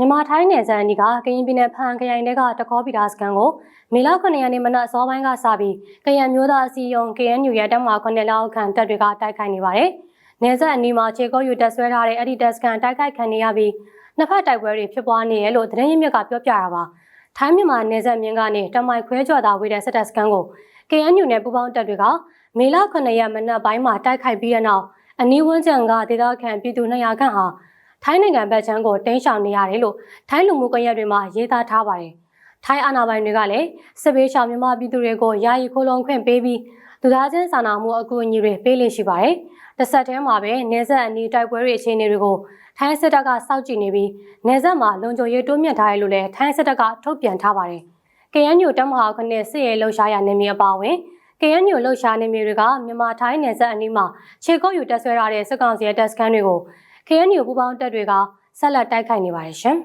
မြန်မာထိုင်းနယ်စပ်အနီးကကရင်ပြည်နယ်ဖန်ခရိုင်တွေကတကောပီတာစကန်ကိုမေလ9ရက်နေ့မနက်အစောပိုင်းကစပြီးကရန်မျိုးသားအစည်းအရုံး KNU ရဲ့တပ်မ9လောက်ခန့်တပ်တွေကတိုက်ခိုက်နေပါတယ်။နယ်စပ်အနီးမှာခြေကုပ်ယူတပ်ဆွဲထားတဲ့အဲ့ဒီတပ်စကန်တိုက်ခိုက်ခံနေရပြီးနှစ်ဖက်တိုက်ပွဲတွေဖြစ်ပွားနေရလို့သတင်းရင်းမြစ်ကပြောပြတာပါ။ထိုင်းမြန်မာနယ်စပ်မြင်းကနေတမိုင်ခွဲကျော်သာဝေးတဲ့စစ်တပ်စကန်ကို KNU နဲ့ပူးပေါင်းတပ်တွေကမေလ9ရက်မနက်ပိုင်းမှာတိုက်ခိုက်ပြီးတဲ့နောက်အနီးဝန်းကျင်ကဒေသခံပြည်သူ200ခန့်ဟာ ထိုင်းနိုင်ငံဘက်ခြမ်းကိုတင်းရှောင်နေရတယ်လို့ထိုင်းလူမှုကွန်ရက်တွေမှာရေးသားထားပါတယ်။ထိုင်းအာဏာပိုင်တွေကလည်းစစ်ဘေးရှောင်မြန်မာပြည်သူတွေကိုယာယီခိုးလုံခွင့်ပေးပြီးလူသားချင်းစာနာမှုအကူအညီတွေပေးလို့ရှိပါတယ်။တစ်ဆက်တည်းမှာပဲနေဆက်အနီးတိုက်ပွဲတွေအခြေအနေတွေကိုထိုင်းစစ်တပ်ကစောင့်ကြည့်နေပြီးနေဆက်မှာလုံခြုံရေးတိုးမြင့်ထားတယ်လို့လည်းထိုင်းစစ်တပ်ကထုတ်ပြန်ထားပါတယ်။ KNU တပ်မဟာခနဲ့စစ်ရေးလှုပ်ရှားရာနေမြေအပါအဝင် KNU လှုပ်ရှားနေမြေတွေကမြန်မာထိုင်းနယ်စပ်အနီးမှာခြေကုပ်ယူတက်ဆွဲထားတဲ့စစ်ကောင်စီရဲ့တပ်စခန်းတွေကို KNU ပူးပေါင်းတပ်တွေကဆက်လက်တိုက်ခိုက်နေပါတယ်ရှင်။